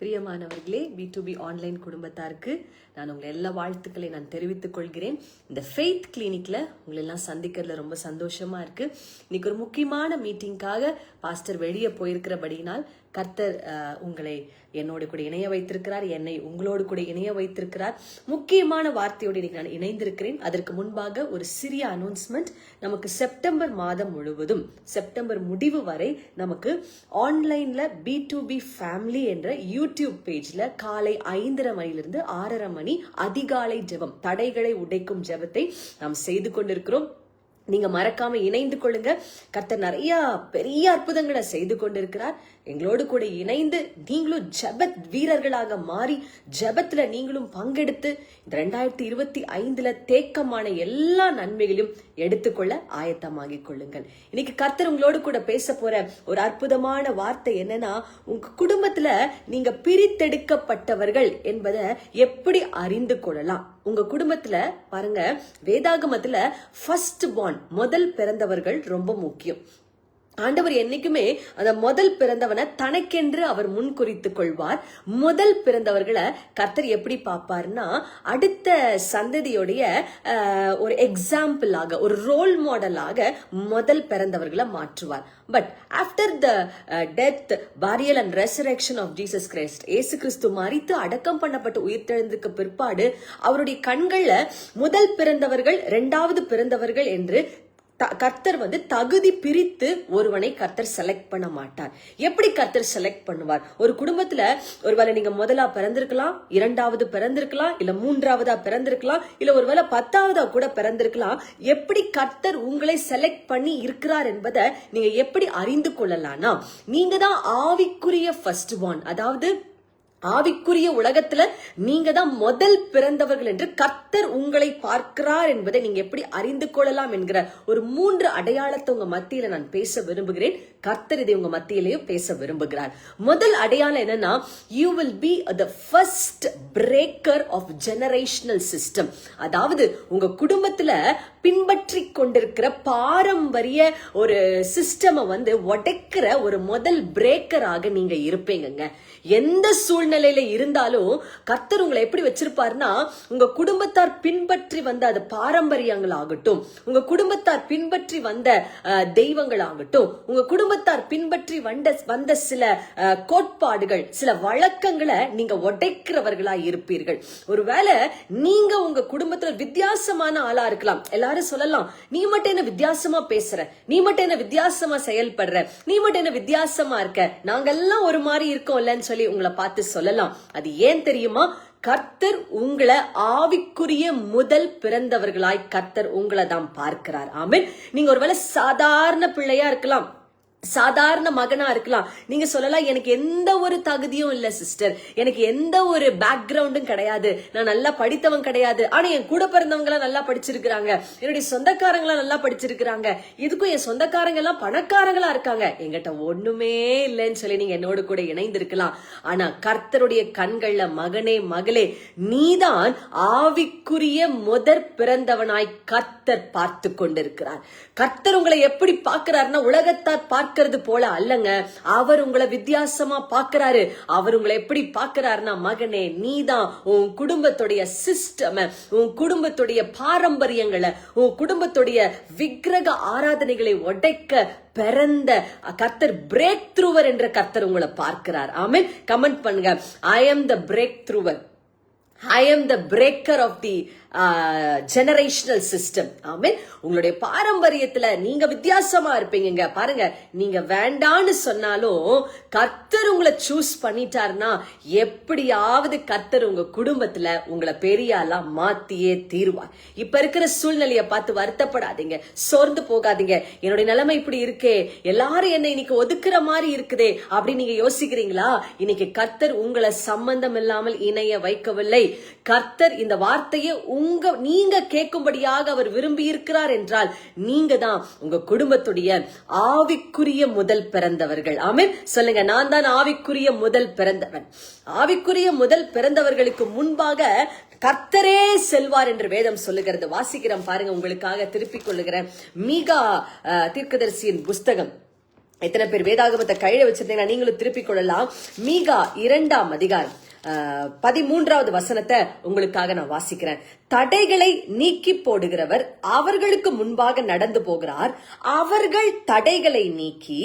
பிரியமானவர்களே B to B online குடும்பத்தாருக்கு நான் உங்களை எல்லா வாழ்த்துக்களை நான் தெரிவித்துக் கொள்கிறேன். இந்த ஃபெய்த் கிளினிக்ல உங்களை எல்லாம் சந்திக்கிறதுல ரொம்ப சந்தோஷமா இருக்கு. இன்னைக்கு ஒரு முக்கியமான மீட்டிங்காக பாஸ்டர் வெளியே போயிருக்கிறபடியினால் கர்த்தர் உங்களை என்னோடு கூட இணைய வைத்திருக்கிறார் என்னை உங்களோடு கூட இணைய வைத்திருக்கிறார். முக்கியமான வார்த்தையோடு இன்னைக்கு நான் இணைந்திருக்கிறேன். அதற்கு முன்பாக ஒரு சிறிய அனௌன்ஸ்மெண்ட் நமக்கு செப்டம்பர் மாதம் முழுவதும் செப்டம்பர் முடிவு வரை நமக்கு ஆன்லைன்ல பி டு பி ஃபேமிலி என்ற யூடியூப் பேஜ்ல காலை ஐந்தரை மணிலிருந்து ஆறரை மணி அதிகாலை ஜெபம் தடைகளை உடைக்கும் ஜெபத்தை நாம் செய்து கொண்டிருக்கிறோம். நீங்க மறக்காம இணைந்து கொள்ளுங்க. கர்த்தர் நிறைய பெரிய அற்புதங்களை செய்து கொண்டிருக்கிறார். எங்களோடு கூட இணைந்து நீங்களும் ஜெபத் வீரர்களாக மாறி ஜபத்துல நீங்களும் பங்கெடுத்து இந்த ரெண்டாயிரத்தி இருபத்தி ஐந்துல தேக்கமான எல்லா நன்மைகளையும் எடுத்துக்கொள்ள ஆயத்தமாகி கொள்ளுங்கள். இன்னைக்கு கர்த்தர் உங்களோடு கூட பேச போற ஒரு அற்புதமான வார்த்தை என்னன்னா உங்க குடும்பத்துல நீங்க பிரித்தெடுக்கப்பட்டவர்கள் என்பதை எப்படி அறிந்து கொள்ளலாம்? உங்க குடும்பத்துல பாருங்க வேதாகமத்துல ஃபர்ஸ்ட் பார்ன் முதல் பிறந்தவர்கள் ரொம்ப முக்கியம். ஆண்டவர் என்னைக்குமே அந்த முதல் பிறந்தவனை தனக்கென்று அவர் முன்குறித்துக் கொள்வார். முதல் பிறந்தவர்களை கர்த்தர் எப்படி பார்ப்பார்னா அடுத்த சந்ததியுடைய ஒரு எக்ஸாம்பிளாக ஒரு ரோல் மாடலாக முதல் பிறந்தவர்களை மாற்றுவார். But after the death burial and resurrection of Jesus Christ ஏசு கிறிஸ்து மறித்து அடக்கம் பண்ணப்பட்டு உயிர்த்தெழுந்ததுக்கு பிற்பாடு அவருடைய கண்களில் முதல் பிறந்தவர்கள் இரண்டாவது பிறந்தவர்கள் என்று கர்த்தர் வந்து தகுதி பிரித்து ஒருவனை கர்த்தர் செலக்ட் பண்ண மாட்டார். எப்படி கர்த்தர் செலக்ட் பண்ணுவார்? ஒரு குடும்பத்துல ஒருவேளை நீங்க முதலா பிறந்திருக்கலாம் இரண்டாவது பிறந்திருக்கலாம் இல்ல மூன்றாவதா பிறந்திருக்கலாம் இல்ல ஒருவேளை பத்தாவதா கூட பிறந்திருக்கலாம் எப்படி கர்த்தர் உங்களை செலக்ட் பண்ணி இருக்கிறார் என்பதை நீங்க எப்படி அறிந்து கொள்ளலாம்னா நீங்க தான் ஆவிக்குரிய ஃபர்ஸ்ட் ஒன் அதாவது ஆவிக்குரிய உலகத்துல நீங்க தான் முதல் பிறந்தவர்கள் என்று கர்த்தர் உங்களை பார்க்கிறார் என்பதை நீங்க எப்படி அறிந்து கொள்ளலாம் என்கிற ஒரு மூன்று அடையாளத்தை உங்க மத்தியில நான் பேச விரும்புகிறேன். கர்த்தர் இதை உங்க மத்தியிலேயும் பேச விரும்புகிறார். முதல் அடையாளம் என்னன்னா you will be the first breaker of generational system அதாவது உங்க குடும்பத்துல பின்பற்றி கொண்டிருக்கிற பாரம்பரிய ஒரு சிஸ்டமை வந்து உடைக்கிற ஒரு முதல் பிரேக்கராக நீங்க இருப்பீங்கங்க. எந்த சூழ்நிலையில இருந்தாலும் கர்த்தர் உங்களை எப்படி வச்சிருப்பாருன்னா உங்க குடும்பத்தார் பின்பற்றி வந்த அது பாரம்பரியங்கள் ஆகட்டும் உங்க குடும்பத்தார் பின்பற்றி வந்த தெய்வங்கள் ஆகட்டும் உங்க குடும்பத்தார் பின்பற்றி வந்த வந்த சில அஹ், கோட்பாடுகள் சில வழக்கங்களை நீங்க உடைக்கிறவர்களா இருப்பீர்கள். ஒருவேளை நீங்க உங்க குடும்பத்துல வித்தியாசமான ஆளா இருக்கலாம். எல்லாரும் சொல்லலாம்? நீ மட்டும் என்ன வித்தியாசமா பேசுற? நீ மட்டும் என்ன வித்தியாசமா செயல்படுற? நீ மட்டும் என்ன வித்தியாசமா இருக்க? நாங்கெல்லாம் ஒரு மாதிரி இருக்கோம்லன்னு சொல்லி உங்களை பார்த்து சொல்லலாம். அது ஏன் தெரியுமா? கர்த்தர் உங்களை ஆவிக்குரிய முதல் பிறந்தவர்களாய் கர்த்தர் உங்களை தான் பார்க்கிறார். ஆமென். நீங்க ஒருவேளை சாதாரண பிள்ளையா இருக்கலாம். சாதாரண மகனா இருக்கலாம். நீங்க சொல்லலாம் எனக்கு எந்த ஒரு தகுதியும் இல்ல சிஸ்டர் எனக்கு எந்த ஒரு பேக்ரவுண்டும் கிடையாது. நான் நல்லா படித்தவன் கிடையாது. ஆனா என் கூட பிறந்தவங்க எல்லாம் நல்லா படிச்சிருக்கிறாங்க. என்னுடைய சொந்தக்காரங்க நல்லா படிச்சிருக்கிறாங்க. இதுக்கும் என் சொந்தக்காரங்க எல்லாம் பணக்காரங்களா இருக்காங்க. என்கிட்ட ஒண்ணுமே இல்லைன்னு சொல்லி நீங்க என்னோட கூட இணைந்திருக்கலாம். ஆனா கர்த்தருடைய கண்கள்ல மகனே மகளே நீதான் ஆவிக்குரிய முதற் பிறந்தவனாய் கர்த்தர் பார்த்து கொண்டிருக்கிறார். கர்த்தர் உங்களை எப்படி பார்க்கிறாருன்னா உலகத்தார் பார்த்து பாக்குறது போல அல்லங்க. அவர் உங்களை வித்தியாசமா பாக்குறாரு அவர் உங்களை எப்படி பாக்குறாருன்னா மகனே நீதான் உன் குடும்பத்துடைய சிஸ்டம் உன் குடும்பத்துடைய பாரம்பரியங்களை உன் குடும்பத்துடைய விக்கிரக ஆராதனைகளை உடைக்க பிறந்த கர்த்தர் பிரேக் த்ரூவர் என்ற கர்த்தர் உங்களை பார்க்கிறார். ஆமென் கமெண்ட் பண்ணுங்க. I am the breakthrougher I am the breaker of the generational system ஆமீன். உங்களுடைய பாரம்பரியத்துல நீங்க வித்தியாசமா இருப்பீங்க பாருங்க நீங்க வேண்டான்னு சொன்னாலும் கர்த்தர் உங்களை சூஸ் பண்ணிட்டாருன்னா எப்படியாவது கர்த்தர் உங்க குடும்பத்துல உங்களை பெரிய ஆளா மாத்தியே தீருவார். இப்ப இருக்கிற சூழ்நிலையை பார்த்து வருத்தப்படாதீங்க. சோர்ந்து போகாதீங்க. என்னுடைய நிலைமை இப்படி இருக்கே. எல்லாரும் என்னை இன்னைக்கு ஒதுக்குற மாதிரி இருக்குதே அப்படின்னு நீங்க யோசிக்கிறீங்களா? இன்னைக்கு கர்த்தர் உங்களை சம்பந்தம் இல்லாமல் இணைய வைக்கவில்லை. கர்த்தர் இந்த வார்த்தையை உங்க நீங்க கேட்கும்படியாக அவர் விரும்பி இருக்கிறார் என்றால் நீங்க தான் உங்க குடும்பத்துடைய ஆவிக்குரிய முதல் பிறந்தவர்கள். ஆமென். சொல்லுங்க நான் தான் ஆவிக்குரிய முதல் பிறந்தவன். ஆவிக்குரிய முதல் பிறந்தவர்களுக்கு முன்பாக கர்த்தரே செல்வார் என்று வேதம் சொல்லுகிறது. வாசிக்கிறேன் பாருங்க உங்களுக்காக திருப்பிக் கொள்ளுகிறேன். மீகா தீர்க்கதரிசியின் புஸ்தகம். எத்தனை பேர் வேதாகமத்தை கையில வச்சிருந்தீங்கன்னா நீங்களும் திருப்பிக் கொள்ளலாம். மீகா இரண்டாம் அதிகாரம். பதிமூன்றாவது வசனத்தை உங்களுக்காக நான் வாசிக்கிறேன். தடைகளை நீக்கி போடுகிறவர் அவர்களுக்கு முன்பாக நடந்து போகிறார். அவர்கள் தடைகளை நீக்கி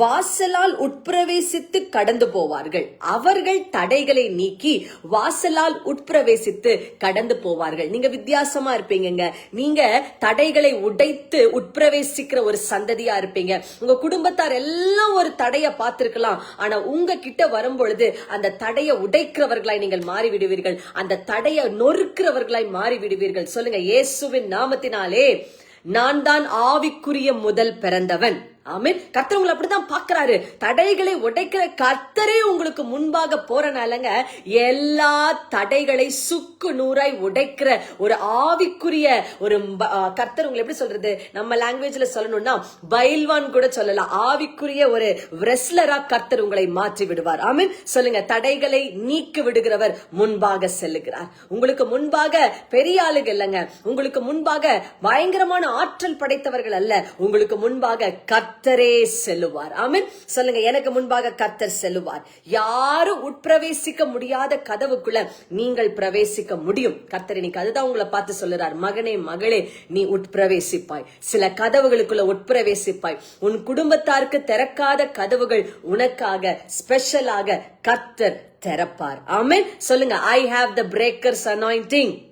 வாசலால் உட்பிரவேசித்து கடந்து போவார்கள். அவர்கள் தடைகளை நீக்கி வாசலால் உட்பிரவேசித்து கடந்து போவார்கள். நீங்க வித்தியாசமா இருப்பீங்க நீங்க தடைகளை உடைத்து உட்பிரவேசிக்கிற ஒரு சந்ததியா இருப்பீங்க. உங்க குடும்பத்தார் எல்லாம் ஒரு தடைய பார்த்திருக்கலாம். ஆனா உங்க கிட்ட வரும்பொழுது அந்த தடையை உடைக்கிறவர்களாய் நீங்கள் மாறி விடுவீர்கள் அந்த தடையை நொறுக்கிறவர்களாய் மாறி விடுவீர்கள் சொல்லுங்க இயேசுவின் நாமத்தினாலே நான் தான் ஆவிக்குரிய முதல் பிறந்தவன். ஆமீன். கர்த்தர் உங்களை அப்படிதான் பாக்குறாரு தடைகளை உடைக்கிற கர்த்தரே உங்களுக்கு முன்பாக போறனாலங்க எல்லா தடைகளை சுக்கு நூறாய் உடைக்கிற ஒரு ஆவிக்குரிய ஒரு ப- கர்த்தர் உங்களை எப்படி சொல்றது? நம்ம லாங்குவேஜ்ல சொல்லணும்னா பைல்வான் கூட சொல்லலாம். ஆவிக்குரிய ஒரு ரெஸ்லரா கர்த்தர் உங்களை மாற்றி விடுவார். ஆமீன். சொல்லுங்க தடைகளை நீக்கி விடுகிறவர் முன்பாக செல்லுகிறார். உங்களுக்கு முன்பாக பெரிய ஆளுங்க இல்லைங்க. உங்களுக்கு முன்பாக பயங்கரமான ஆற்றல் படைத்தவர்கள் அல்ல. உங்களுக்கு முன்பாக கர்த்தர் கத்தரே செல்லுவார். ஆமீன். சொல்லுங்க எனக்கு முன்பாக கத்தர் செல்லுவார். யாரும் உட்பிரவேசிக்க முடியாத கதவுக்குள்ள நீங்கள் பிரவேசிக்க முடியும். கத்தர் இன்னைக்கு அதுதான் உங்களை பார்த்து சொல்லுறார். மகனே மகளே நீ உட்பிரவேசிப்பாய். சில கதவுகளுக்குள்ள உட்பிரவேசிப்பாய். உன் குடும்பத்தாருக்கு திறக்காத கதவுகள் உனக்காக ஸ்பெஷலாக கத்தர் திறப்பார். ஆமீன். சொல்லுங்க I have the breakers anointing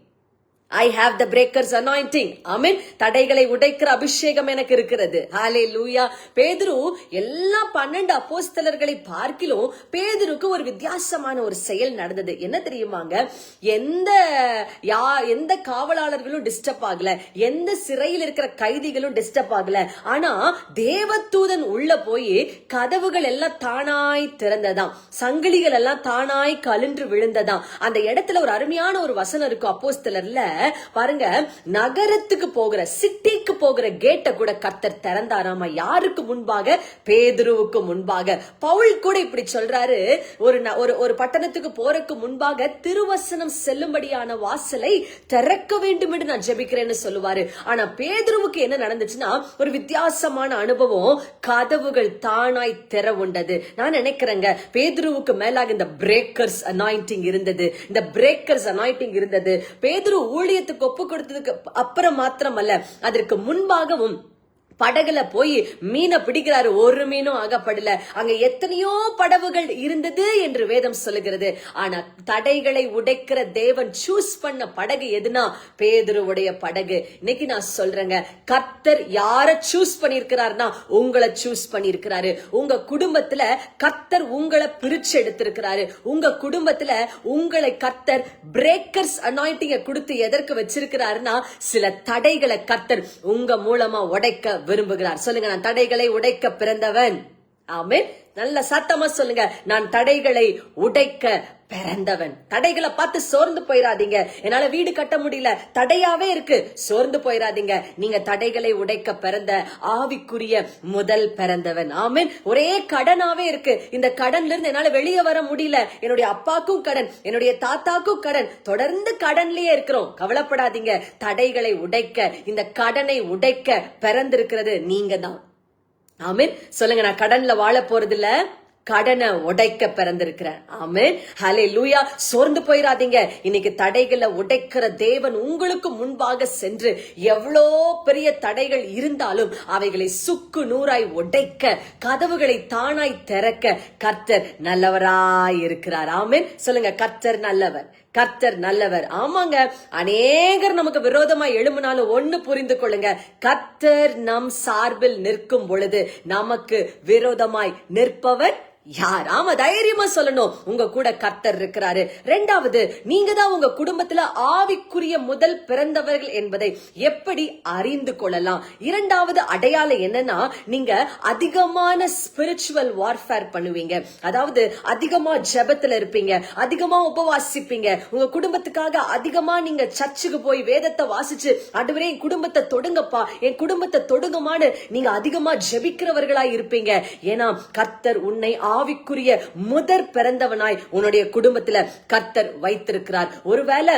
I have the breakers anointing ஆமென் தடைகளை உடைக்கிற அபிஷேகம் எனக்கு இருக்கிறது. ஹாலே லூயா பேதுரு எல்லா பன்னெண்டு அப்போஸ்தலர்களை பார்க்கிலும் பேதுருக்கு ஒரு வித்தியாசமான ஒரு செயல் நடந்தது. என்ன தெரியுமாங்க? எந்த யா எந்த காவலாளர்களும் டிஸ்டர்ப் ஆகல. எந்த சிறையில் இருக்கிற கைதிகளும் டிஸ்டர்ப் ஆகல. ஆனா தேவதூதன் உள்ள போய் கதவுகள் எல்லாம் தானாய் திறந்ததாம். சங்கிலிகள் எல்லாம் தானாய் கழுன்று விழுந்ததாம். அந்த இடத்துல ஒரு அருமையான ஒரு வசனம் இருக்கும் அப்போஸ்தலர்ல. பாருங்க நகரத்துக்கு போகிற சிட்டிக்கு போகிற கேட்டை கூட கர்த்தர் திறந்தாராமா யாருக்கு முன்பாக? பேதுருவுக்கு முன்பாக. பவுல் கூட இப்படி சொல்றாரு. ஒரு ஒரு ஒரு பட்டணத்துக்கு போறதுக்கு முன்பாக திருவசனம் செல்லும்படியான வாசலை திறக்க வேண்டும் என்று நான் ஜெபிக்கிறேன்னு சொல்லுவாரு. ஆனா பேதுருவுக்கு என்ன நடந்துச்சுன்னா ஒரு வித்தியாசமான அனுபவம். கதவுகள் தானாய் திறவுண்டது நான் நினைக்கிறேங்க பேதுருவுக்கு மேலாக இந்த பிரேக்கர்ஸ் அனாயிண்டிங் இருந்தது. இந்த பிரேக்கர்ஸ் அனாயிண்டிங் இருந்தது. பேதுரு ஊழி ஊழியத்துக்கு ஒப்பு கொடுத்ததுக்கு அப்புறம் மாத்திரமல்ல. அதற்கு முன்பாகவும் படகுல போய் மீனை பிடிக்கிறாரு. ஒரு மீனும் ஆகப்படல. அங்க எத்தனையோ படகுகள் இருந்தது என்று வேதம் சொல்லுகிறது. ஆனா தடைகளை உடைக்கிற தேவன் சூஸ் பண்ண படகு எதுனா? பேதுருவுடைய படகு. இன்னைக்கு நான் சொல்றேங்க. கர்த்தர் யார சூஸ் பண்ணிருக்கிறார்னா உங்களை சூஸ் பண்ணிருக்கிறாரு உங்க குடும்பத்துல கர்த்தர் உங்களை பிரிச்சு எடுத்திருக்கிறாரு. உங்க குடும்பத்துல உங்களை கர்த்தர் பிரேக்கர்ஸ் அனாயிட்டிங்க கொடுத்து எதற்கு வச்சிருக்கிறாருன்னா சில தடைகளை கர்த்தர் உங்க மூலமா உடைக்க விரும்புகிறார். சொல்லுங்க நான் தடைகளை உடைக்க பிறந்தவன். ஆமே நல்ல சத்தமா சொல்லுங்க. நான் தடைகளை உடைக்க பிறந்தவன். தடைகளை பார்த்து சோர்ந்து போயிடாதீங்க என்னால வீடு கட்ட முடியல. தடையாவே இருக்கு. சோர்ந்து போயிடாதீங்க நீங்க தடைகளை உடைக்க பிறந்த ஆவிக்குரிய முதல் பிறந்தவன். ஆமீன். ஒரே கடனாவே இருக்கு. இந்த கடன்ல இருந்து என்னால வெளியே வர முடியல. என்னுடைய அப்பாக்கும் கடன் என்னுடைய தாத்தாக்கும் கடன். தொடர்ந்து கடன்லயே இருக்கிறோம். கவலைப்படாதீங்க. தடைகளை உடைக்க இந்த கடனை உடைக்க பிறந்திருக்கிறது நீங்க தான் ஆமீன். சொல்லுங்க நான் கடன்ல வாழ போறது இல்ல கடனை உடைக்க பிறந்திருக்கிறேன். ஆமீன். ஹலே லூயா சோர்ந்து போயிடாதீங்க இன்னைக்கு தடைகளை உடைக்கிற தேவன் உங்களுக்கு முன்பாக சென்று எவ்வளோ பெரிய தடைகள் இருந்தாலும் அவைகளை சுக்கு நூறாய் உடைக்க கதவுகளை தானாய் திறக்க கர்த்தர் நல்லவராய் இருக்கிறார் ஆமீன். சொல்லுங்க கர்த்தர் நல்லவர். கர்த்தர் நல்லவர். ஆமாங்க. அநேகர் நமக்கு விரோதமா எழும்பினாலும் ஒண்ணு புரிந்து கொள்ளுங்க. கர்த்தர் நம் சார்பில் நிற்கும் பொழுது நமக்கு விரோதமாய் நிற்பவர் யாராம தைரியமா சொல்லணும். உங்க கூட கர்த்தர் இருக்கிறாரு. ரெண்டாவது நீங்க தான் உங்க குடும்பத்துல ஆவிக்குரிய முதல் பிறந்தவர்கள் என்பதை எப்படி அறிந்து கொள்ளலாம்? இரண்டாவது அடையாளம் என்னன்னா நீங்க அதிகமான ஸ்பிரிச்சுவல் வார்ஃபேர் பண்ணுவீங்க. அதாவது அதிகமா ஜெபத்துல இருப்பீங்க. அதிகமா உபவாசிப்பீங்க. உங்க குடும்பத்துக்காக அதிகமா நீங்க சர்ச்சுக்கு போய் வேதத்தை வாசிச்சு அடுவரே என் குடும்பத்தை தொடுங்கப்பா. என் குடும்பத்தை தொடுங்கமான்னு நீங்க அதிகமா ஜெபிக்கிறவர்களா இருப்பீங்க. ஏன்னா கர்த்தர் உன்னை ஆவிக்குரிய முதற் பிறந்தவனாய் உன்னுடைய குடும்பத்துல கர்த்தர் வைத்திருக்கிறார். ஒருவேளை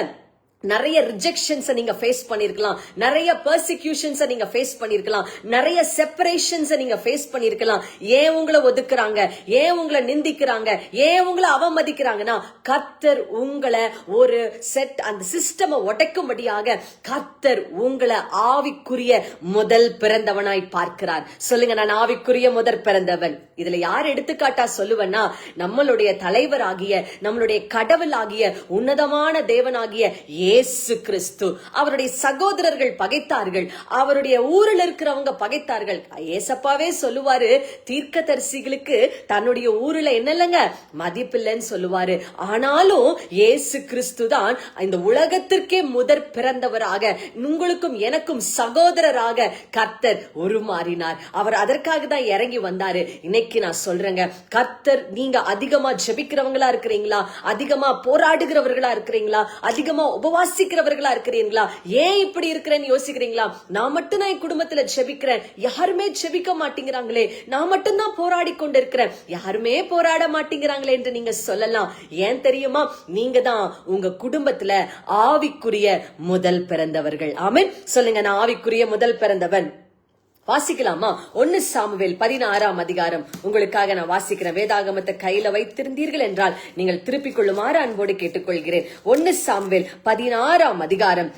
நிறைய ரிஜெக்ஷன்ஸை நீங்க ஃபேஸ் பண்ணிருக்கலாம். நிறைய பர்சிக்யூஷன்ஸை நீங்க ஃபேஸ் பண்ணிருக்கலாம். நிறைய செப்பரேஷன்ஸை நீங்க ஃபேஸ் பண்ணிருக்கலாம். ஏன் உங்களை ஒதுக்குறாங்க? ஏன் உங்களை நிந்திக்கிறாங்க? ஏன் உங்களை அவமதிக்கிறாங்கன்னா கத்தர் உங்களை ஒரு செட் அந்த சிஸ்டமை உடைக்கும்படியாக கத்தர் உங்களை ஆவிக்குரிய முதல் பிறந்தவனாய் பார்க்கிறார். சொல்லுங்க நான் ஆவிக்குரிய முதற் பிறந்தவன். இதுல யார் எடுத்துக்காட்டா சொல்லுவேன்னா நம்மளுடைய தலைவராகிய நம்மளுடைய கடவுளாகிய உன்னதமான தேவனாகிய இயேசு கிறிஸ்து. அவருடைய சகோதரர்கள் பகைத்தார்கள். அவருடைய ஊரில் இருக்கிறவங்க பகைத்தார்கள். ஏசப்பாவே சொல்லுவாரு தீர்க்கதரிசிகளுக்கு தன்னுடைய ஊர்ல என்ன இல்லைங்க மதிப்பில்லைன்னு சொல்லுவாரு. ஆனாலும் இயேசு கிறிஸ்து தான் இந்த உலகத்திற்கே முதற் பிறந்தவராக உங்களுக்கும் எனக்கும் சகோதரராக கர்த்தர் உருமாறினார். அவர் அதற்காக தான் இறங்கி வந்தாரு. இன்னைக்கு நான் சொல்றேங்க கர்த்தர் நீங்க அதிகமா ஜெபிக்கிறவங்களா இருக்கிறீங்களா? அதிகமா போராடுகிறவர்களா இருக்கிறீங்களா? அதிகமா வாசிக்கிறவர்களா இருக்கிறீங்களா ஏன் இப்படி இருக்கிறேன்னு யோசிக்கிறீங்களா? நான் மட்டும் நான் என் குடும்பத்துல ஜெபிக்கிறேன். யாருமே ஜெபிக்க மாட்டேங்கிறாங்களே. நான் மட்டும்தான் போராடி போராடி கொண்டிருக்கிறேன். யாருமே போராட மாட்டேங்கிறாங்களே என்று நீங்க சொல்லலாம். ஏன் தெரியுமா? நீங்க தான் உங்க குடும்பத்துல ஆவிக்குரிய முதல் பிறந்தவர்கள். ஆமென். சொல்லுங்க நான் ஆவிக்குரிய முதல் பிறந்தவன். வாசிக்கலாமா? ஒன்னு சாமுவேல் பதினாறாம் அதிகாரம். உங்களுக்காக நான் வாசிக்கிறேன் வேதாகமத்தை கையில வைத்திருந்தீர்கள் என்றால் நீங்கள் திருப்பிக் கொள்ளுமாறு அன்போடு கேட்டுக்கொள்கிறேன். ஒன்னு சாமுவேல் பதினாறாம் அதிகாரம்.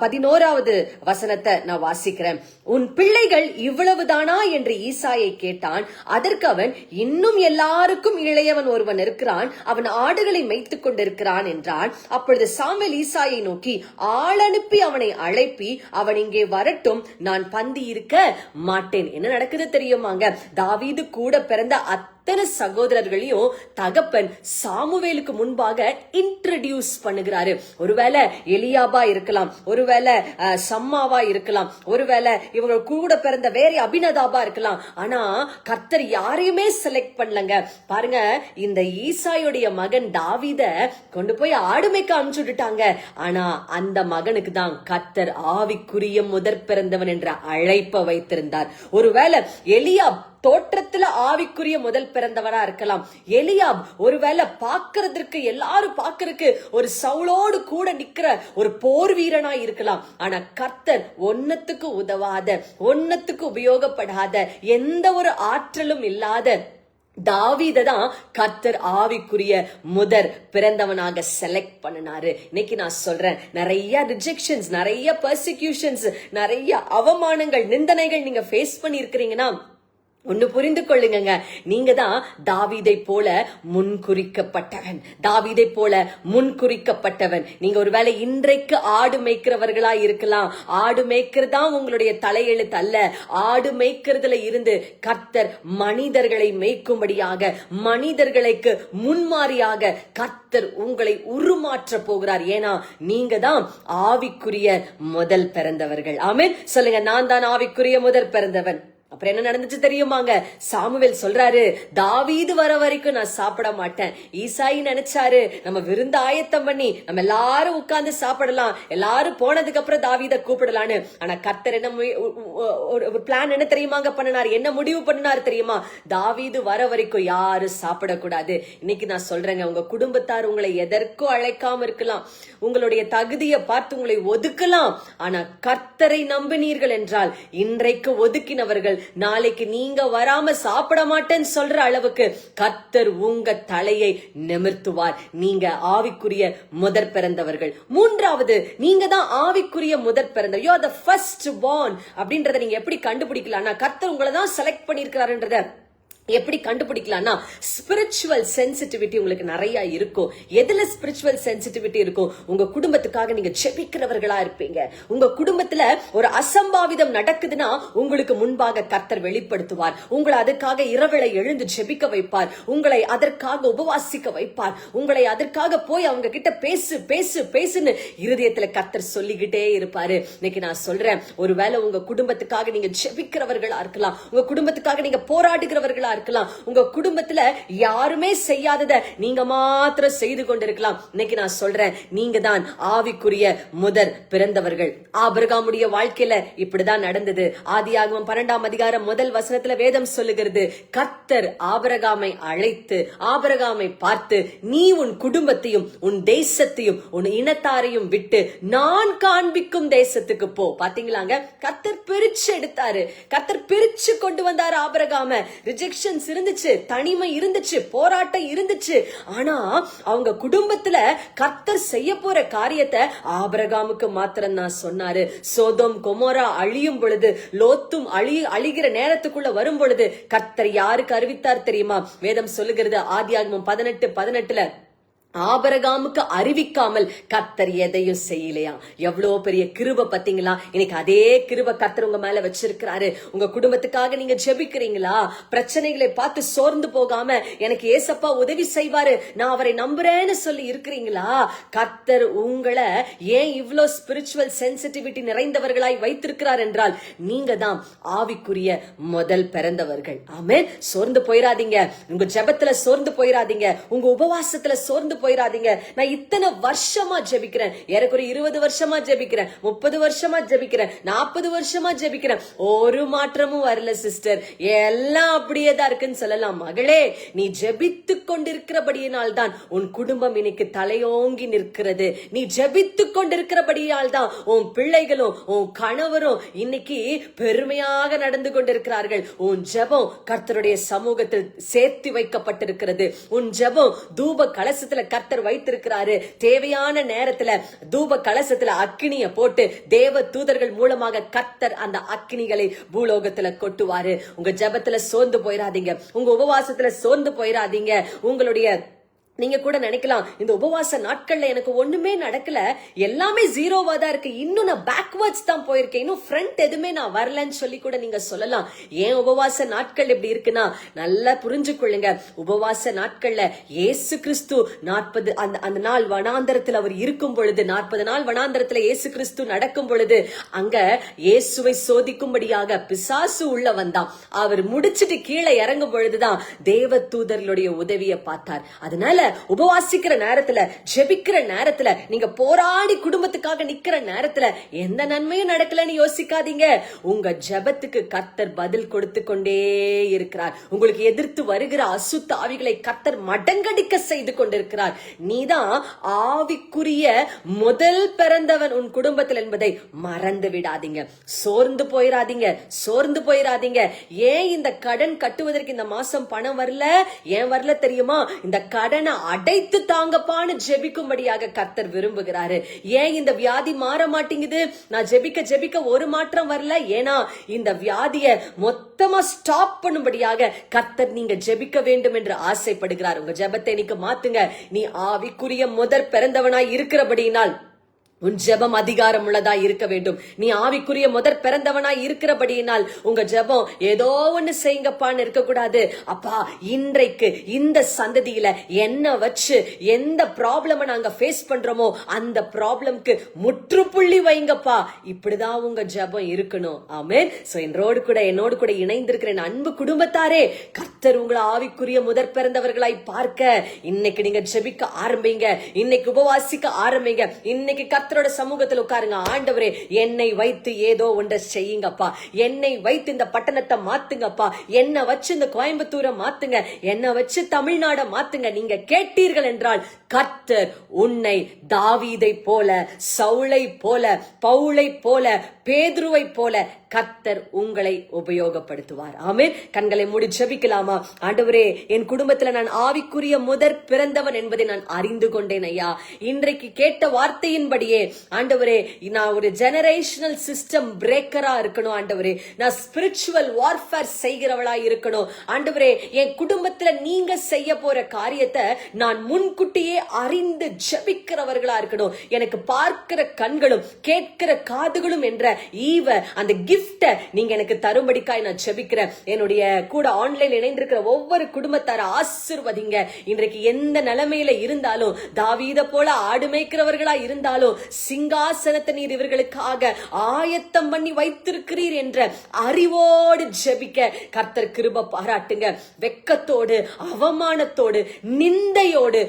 பதினோராவது வசனத்தை நான் வாசிக்கிறேன். உன் பிள்ளைகள் இவ்வளவுதானா? என்று ஈசாயை கேட்டான். அதற்கு அவன் இன்னும் எல்லாருக்கும் இளையவன் ஒருவன் இருக்கிறான். அவன் ஆடுகளை மேய்த்துக் கொண்டிருக்கிறான் என்றான். அப்பொழுது சாமுவேல் ஈசாயை நோக்கி ஆள் அனுப்பி அவனை அழைப்பி. அவன் இங்கே வரட்டும். நான் பந்தி இருக்க மாட்டேன். என்ன நடக்குது தெரியுமாங்க? தாவீது கூட பிறந்த அத்தனை சகோதரர்களையும் தகப்பன் சாமுவேலுக்கு முன்பாக இன்ட்ரடியூஸ் பண்ணுகிறாரு. ஒருவேளை எலியாபா இருக்கலாம் ஒருவேளை அஹ், சம்மாவா இருக்கலாம் ஒருவேளை இவங்க கூட பிறந்த வேற அபிநதாபா இருக்கலாம். ஆனா கர்த்தர் யாரையுமே செலக்ட் பண்ணலங்க. பாருங்க இந்த ஈசாயுடைய மகன் தாவித கொண்டு போய் ஆடுமைக்கு மேய்க்க அனுப்பிச்சு விட்டுட்டாங்க. ஆனா அந்த மகனுக்கு தான் கர்த்தர் ஆவிக்குரிய முதற் பிறந்தவன் என்ற அழைப்பை வைத்திருந்தார். ஒருவேளை எலியா தோற்றத்துல ஆவிக்குரிய முதல் பிறந்தவனா இருக்கலாம். எலியாப் ஒருவேளை பாக்குறதற்கு எல்லாரும் பாக்குறதுக்கு ஒரு சவுளோடு கூட நிக்கிற ஒரு போர் வீரனா இருக்கலாம். ஆனா கர்த்தர் ஒன்னத்துக்கு உதவாத ஒன்னத்துக்கு உபயோகப்படாத எந்த ஒரு ஆற்றலும் இல்லாத தாவீத தான் கர்த்தர் ஆவிக்குரிய முதற் பிறந்தவனாக செலக்ட் பண்ணினாரு. இன்னைக்கு நான் சொல்றேன் நிறைய ரிஜெக்ஷன்ஸ் நிறைய பர்சிக்யூஷன்ஸ் நிறைய அவமானங்கள் நிந்தனைகள் நீங்க ஃபேஸ் பண்ணி இருக்கிறீங்கன்னா ஒன்னு புரிந்து கொள்ளுங்க நீங்க தான் தாவிதை போல முன்குறிக்கப்பட்டவன். தாவிதை போல முன்குறிக்கப்பட்டவன். நீங்க ஒருவேளை இன்றைக்கு ஆடு மேய்க்கிறவர்களா இருக்கலாம். ஆடு மேய்க்கிறது தான் உங்களுடைய தலையெழுத்து அல்ல. ஆடு மேய்க்கிறதுல இருந்து கர்த்தர் மனிதர்களை மேய்க்கும்படியாக மனிதர்களுக்கு முன்மாறியாக கர்த்தர் உங்களை உருமாற்ற போகிறார். ஏன்னா நீங்க தான் ஆவிக்குரிய முதல் பிறந்தவர்கள். ஆமே சொல்லுங்க நான் தான் ஆவிக்குரிய முதல் பிறந்தவன். அப்புறம் என்ன நடந்துச்சு தெரியுமாங்க? சாமுவேல் சொல்றாரு தாவீது வர வரைக்கும் நான் சாப்பிட மாட்டேன். ஈசாயி நினைச்சாரு நம்ம விருந்து ஆயத்தம் பண்ணி நம்ம எல்லாரும் உட்கார்ந்து சாப்பிடலாம். எல்லாரும் போனதுக்கு அப்புறம் தாவீத கூப்பிடலான்னு. ஆனா கர்த்தர் என்ன ஒரு- ஒரு பிளான் என்ன தெரியுமாங்க பண்ணினார்? என்ன முடிவு பண்ணினார் தெரியுமா? தாவீது வர வரைக்கும் யாரும் சாப்பிடக்கூடாது. இன்னைக்கு நான் சொல்றேங்க உங்க குடும்பத்தார் உங்களை எதற்கும் அழைக்காம இருக்கலாம். உங்களுடைய தகுதியை பார்த்து உங்களை ஒதுக்கலாம். ஆனா கர்த்தரை நம்பினீர்கள் என்றால் இன்றைக்கு ஒதுக்கினவர்கள் நாளைக்கு நீங்க வராம சாப்பிட மாட்டேன்னு சொல்ற அளவுக்கு கத்தர் உங்க தலையை நிமிர்த்துவார். நீங்க ஆவிக்குரிய முதற் பிறந்தவர்கள். மூன்றாவது நீங்க தான் ஆவிக்குரிய முதற் பிறந்த யோ த ஃபர்ஸ்ட் பார்ன் அப்படின்றத நீங்க எப்படி கண்டுபிடிக்கலாம்னா கத்தர் உங்களை தான் செலக்ட் பண்ணிருக்கிறாருன்றத எப்படி கண்டுபிடிக்கலாம்னா ஸ்பிரிச்சுவல் சென்சிட்டிவிட்டி உங்களுக்கு நிறைய இருக்கும். எதுல ஸ்பிரிச்சுவல் சென்சிட்டிவிட்டி இருக்கும்? உங்க குடும்பத்துக்காக நீங்க செபிக்கிறவர்களா இருப்பீங்க. உங்க குடும்பத்துல ஒரு அசம்பாவிதம் நடக்குதுன்னா உங்களுக்கு முன்பாக கர்த்தர் வெளிப்படுத்துவார். உங்களை அதுக்காக இரவலை எழுந்து ஜெபிக்க வைப்பார். உங்களை அதற்காக உபவாசிக்க வைப்பார். உங்களை அதற்காக போய் அவங்க கிட்ட பேசு பேசு பேசுன்னு இருதயத்துல கர்த்தர் சொல்லிக்கிட்டே இருப்பாரு. இன்னைக்கு நான் சொல்றேன் ஒருவேளை உங்க குடும்பத்துக்காக நீங்க ஜெபிக்கிறவர்களா இருக்கலாம். உங்க குடும்பத்துக்காக நீங்க போராடுகிறவர்களா இருக்கலாம். உங்க குடும்பத்துல யாருமே செய்யாதத நீங்க மாத்திரம் செய்து கொண்டிருக்கலாம். இன்னைக்கு நான் சொல்றேன் நீங்க தான் ஆவிக்குரிய முதற் பிறந்தவர்கள். ஆபிரகாமுடைய வாழ்க்கையில இப்படிதான் நடந்தது. ஆதியாகமம் பன்னெண்டாம் அதிகாரம் முதல் வசனத்துல வேதம் சொல்லுகிறது கர்த்தர் ஆபரகாமை அழைத்து ஆபரகாமை பார்த்து நீ உன் குடும்பத்தையும் உன் தேசத்தையும் உன் இனத்தாரையும் விட்டு நான் காண்பிக்கும் தேசத்துக்கு போ. பாத்தீங்களாங்க? கத்தர் பிரிச்சு எடுத்தாரு. கத்தர் பிரிச்சு கொண்டு வந்தாரு ஆபரகாம. ரிஜெக்ஷன் ரிஜெக்ஷன்ஸ் இருந்துச்சு தனிமை இருந்துச்சு போராட்டம் இருந்துச்சு. ஆனா அவங்க குடும்பத்துல கர்த்தர் செய்ய போற காரியத்தை ஆபிரகாமுக்கு மாத்திரம் நான் சொன்னாரு. சோதம் கொமோரா அழியும் பொழுது லோத்தும் அழி அழிகிற நேரத்துக்குள்ள வரும் பொழுது கர்த்தர் யாருக்கு அறிவித்தார் தெரியுமா? வேதம் சொல்லுகிறது ஆதியாகமம் பதினெட்டு பதினெட்டுல ஆபரகாமுக்கு அறிவிக்காமல் கத்தர் எதையும் செய்யலையா? எவ்வளோ பெரிய கிருப பார்த்தீங்களா? இன்னைக்கு அதே கிருப கத்தர் உங்க மேல வச்சிருக்கிறாரு. உங்க குடும்பத்துக்காக நீங்க ஜெபிக்கிறீங்களா? பிரச்சனைகளை பார்த்து சோர்ந்து போகாம எனக்கு ஏசப்பா உதவி செய்வாரு. நான் அவரை நம்புறேன்னு சொல்லி இருக்கிறீங்களா? கத்தர் உங்களை ஏன் இவ்ளோ ஸ்பிரிச்சுவல் சென்சிட்டிவிட்டி நிறைந்தவர்களாய் வைத்திருக்கிறார் என்றால் நீங்க தான் ஆவிக்குரிய முதல் பிறந்தவர்கள். ஆமே சோர்ந்து போயிடாதீங்க உங்க ஜெபத்துல சோர்ந்து போயிடாதீங்க உங்க உபவாசத்துல சோர்ந்து போயிடாதீங்க நான் இத்தனை வருஷமா ஜெபிக்கிறேன். எனக்கு ஒரு இருபது வருஷமா ஜெபிக்கிறேன். முப்பது வருஷமா ஜெபிக்கிறேன். நாற்பது வருஷமா ஜெபிக்கிறேன். ஒரு மாற்றமும் வரல சிஸ்டர். எல்லாம் அப்படியே தான் இருக்குன்னு சொல்லலாம். மகளே நீ ஜெபித்து கொண்டிருக்கிறபடியினால் தான் உன் குடும்பம் இன்னைக்கு தலையோங்கி நிற்கிறது. நீ ஜெபித்து கொண்டிருக்கிறபடியால் தான் உன் பிள்ளைகளும் உன் கணவரும் இன்னைக்கு பெருமையாக நடந்து கொண்டிருக்கிறார்கள். உன் ஜெபம் கர்த்தருடைய சமூகத்தில் சேர்த்து வைக்கப்பட்டிருக்கிறது. உன் ஜெபம் தூப கலசத்துல கர்த்தர் வைத்திருக்கிறாரு. தேவையான நேரத்துல தூப கலசத்துல அக்கினிய போட்டு தேவ தூதர்கள் மூலமாக கர்த்தர் அந்த அக்கினிகளை பூலோகத்துல கொட்டுவாரு. உங்க ஜெபத்துல சோர்ந்து போயிடாதீங்க உங்க உபவாசத்துல சோர்ந்து போயிடாதீங்க உங்களுடைய நீங்க கூட நினைக்கலாம் இந்த உபவாச நாட்கள்ல எனக்கு ஒண்ணுமே நடக்கல. எல்லாமே ஜீரோவா தான் இருக்கு. இன்னும் நான் பேக்வர்ட்ஸ் தான் போயிருக்கேன். இன்னும் ஃப்ரண்ட் எதுவுமே நான் வரலன்னு சொல்லி கூட நீங்க சொல்லலாம். ஏன் உபவாச நாட்கள் இப்படி இருக்குன்னா நல்லா புரிஞ்சுக்கொள்ளுங்க. உபவாச நாட்கள்ல ஏசு கிறிஸ்து நாற்பது அந்த அந்த நாள் வனாந்தரத்தில் அவர் இருக்கும் பொழுது நாற்பது நாள் வனாந்தரத்துல ஏசு கிறிஸ்து நடக்கும் பொழுது அங்க இயேசுவை சோதிக்கும்படியாக பிசாசு உள்ள வந்தான். அவர் முடிச்சிட்டு கீழே இறங்கும் பொழுதுதான் தேவ தூதர்களுடைய உதவியை பார்த்தார். அதனால உபவாசிக்கிற நேரத்துல ஜெபிக்கிற நேரத்துல நீங்க போராடி குடும்பத்துக்காக நிக்கிற நேரத்துல எந்த நன்மையும் நடக்கலன்னு யோசிக்காதீங்க. உங்க ஜெபத்துக்கு கர்த்தர் பதில் கொடுத்து கொண்டே இருக்கிறார். உங்களுக்கு எதிர்த்து வருகிற அசுத்த ஆவிகளை கர்த்தர் மடங்கடிக்க செய்து கொண்டிருக்கிறார். நீதான் ஆவிக்குரிய முதல் பிறந்தவன் உன் குடும்பத்தில் என்பதை மறந்து விடாதீங்க. சோர்ந்து போயிடாதீங்க சோர்ந்து போயிடாதீங்க ஏன் இந்த கடன் கட்டுவதற்கு இந்த மாசம் பணம் வரல? ஏன் வரல தெரியுமா? இந்த கடனை அடைத்து தாங்கப்பான்னு ஜெபிக்கும்படியாக கர்த்தர் விரும்புகிறாரு. ஏன் இந்த வியாதி மாற மாட்டேங்குது? நான் ஜெபிக்க ஜெபிக்க ஒரு மாற்றம் வரல. ஏன்னா இந்த வியாதிய மொத்தமா ஸ்டாப் பண்ணும்படியாக கர்த்தர் நீங்க ஜெபிக்க வேண்டும் என்று ஆசைப்படுகிறார். உங்க ஜெபத்தை இன்னைக்கு மாத்துங்க. நீ ஆவிக்குரிய முதற் பிறந்தவனாய் இருக்கிறபடியினால். உன் ஜெபம் அதிகாரம் உள்ளதா இருக்க வேண்டும். நீ ஆவிக்குரிய முதற் பிறந்தவனா இருக்கிறபடியினால் உங்க ஜெபம் ஏதோ ஒண்ணு செய்யுங்கப்பான்னு இருக்கக்கூடாது. அப்பா இன்றைக்கு இந்த சந்ததியில என்ன வச்சு எந்த ப்ராப்ளம நாங்க ஃபேஸ் பண்றோமோ அந்த ப்ராப்ளம்க்கு முற்றுப்புள்ளி வைங்கப்பா. இப்படிதான் உங்க ஜெபம் இருக்கணும். ஆமே சோ என்னோடு கூட என்னோடு கூட இணைந்திருக்கிற என் அன்பு குடும்பத்தாரே கர்த்தர் உங்களை ஆவிக்குரிய முதற் பிறந்தவர்களாய் பார்க்க இன்னைக்கு நீங்க ஜெபிக்க ஆரம்பிங்க. இன்னைக்கு உபவாசிக்க ஆரம்பிங்க. இன்னைக்கு கத்தரோட சமூகத்தில் உட்காருங்க. ஆண்டவரே என்னை வைத்து ஏதோ ஒன்றை செய்யுங்கப்பா. என்னை வைத்து இந்த பட்டணத்தை மாத்துங்கப்பா. என்னை வச்சு இந்த கோயம்புத்தூரை மாத்துங்க. என்னை வச்சு தமிழ்நாடை மாத்துங்க. நீங்க கேட்டீர்கள் என்றால் கர்த்தர் உன்னை தாவீதை போல சவுளை போல பவுளை போல பேதுருவை போல கத்தர் உங்களை உபயோகப்படுத்துவார். ஆமே கண்களை மூடி ஜபிக்கலாமா? ஆண்டவரே என் குடும்பத்துல நான் ஆவிக்குரிய முதற் பிறந்தவன் என்பதை நான் அறிந்து கொண்டேன் ஐயா. இன்றைக்கு கேட்ட வார்த்தையின்படியே ஆண்டவரே நான் ஒரு ஜெனரேஷனல் சிஸ்டம் பிரேக்கரா இருக்கணும் ஆண்டவரே. நான் ஸ்பிரிச்சுவல் வார்ஃபேர் செய்கிறவளா இருக்கணும். ஆண்டவரே என் குடும்பத்துல நீங்க செய்ய போற காரியத்தை நான் முன்கூட்டியே அறிந்து ஜெபிக்கிறவர்களா இருக்கணும். எனக்கு பார்க்கிற கண்களும் கேட்கிற காதுகளும் என்ற ஈவ அந்த கிஃப்ட நீங்க எனக்கு தரும்படிக்காய் நான் ஜபிக்கிறேன். என்னுடைய கூட ஆன்லைன் இணைந்திருக்கிற ஒவ்வொரு குடும்பத்தார ஆசிர்வதிங்க. இன்றைக்கு எந்த நிலைமையில இருந்தாலும் தாவீத போல ஆடு மேய்க்கிறவர்களா இருந்தாலும் சிங்காசனத்தை நீர் இவர்களுக்காக ஆயத்தம் பண்ணி வைத்திருக்கிறீர் என்ற அறிவோடு ஜபிக்க கர்த்தர் கிருப பாராட்டுங்க. வெக்கத்தோடு அவமானத்தோடு நிந்தையோடு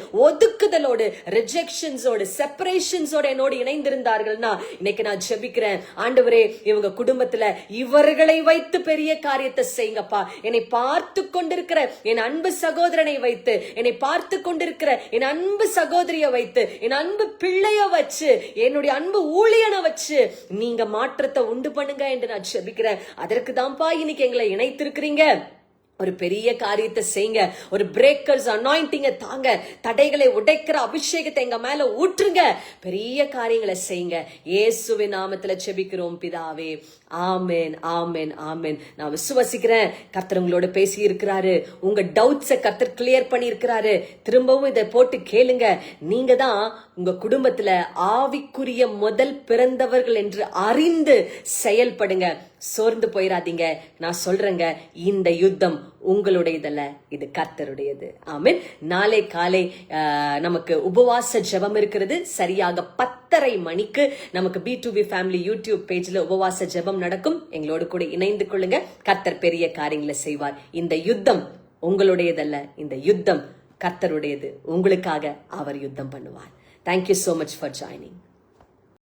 ஒதுக்குதலோடு ரிஜெக்ஷன்ஸோடு செப்பரேஷன்ஸோட என்னோடு இணைந்திருந்தார்கள்னா இன்னைக்கு நான் ஜெபிக்கிறேன். ஆண்டவரே இவங்க குடும்பத்துல இவர்களை வைத்து பெரிய காரியத்தை செய்யுங்கப்பா. என்னை பார்த்து கொண்டிருக்கிற என் அன்பு சகோதரனை வைத்து என்னை பார்த்து கொண்டிருக்கிற என் அன்பு சகோதரிய வைத்து என் அன்பு பிள்ளைய வச்சு என்னுடைய அன்பு ஊழியனை வச்சு நீங்க மாற்றத்தை உண்டு பண்ணுங்க என்று நான் ஜெபிக்கிறேன். அதற்கு தான்ப்பா இன்னைக்கு எங்களை இணைத்திருக்கிறீங்க. ஒரு பெரிய காரியத்தை செய்யுங்க. ஒரு பிரேக்கர்ஸ் அனாயிண்டிங்க தாங்க. தடைகளை உடைக்கிற அபிஷேகத்தை எங்க மேல ஊற்றுங்க. பெரிய காரியங்களை செய்யுங்க. இயேசுவின் நாமத்துல செபிக்கிறோம் பிதாவே. ஆமேன் ஆமேன் ஆமேன். நான் விசுவசிக்கிறேன். கர்த்தர் உங்களோட பேசி இருக்கிறாரு உங்க டவுட்ஸை கர்த்தர் கிளியர் பண்ணி இருக்கிறாரு திரும்பவும் இதை போட்டு கேளுங்க. நீங்க தான் உங்க குடும்பத்துல ஆவிக்குரிய முதல் பிறந்தவர்கள் என்று அறிந்து செயல்படுங்க. சோர்ந்து போயிடாதீங்க நான் சொல்றேங்க இந்த யுத்தம் உங்களுடையதல்ல இது கர்த்தருடையது. ஆமீன். நாளை காலை நமக்கு உபவாச ஜெபம் இருக்கிறது. சரியாக பத்தரை மணிக்கு நமக்கு B to B family YouTube பேஜ்ல உபவாச ஜெபம் நடக்கும். எங்களோடு கூட இணைந்து கொள்ளுங்க. கர்த்தர் பெரிய காரியங்களை செய்வார். இந்த யுத்தம் உங்களுடையதல்ல இந்த யுத்தம் கர்த்தருடையது. உங்களுக்காக அவர் யுத்தம் பண்ணுவார். Thank you so much for joining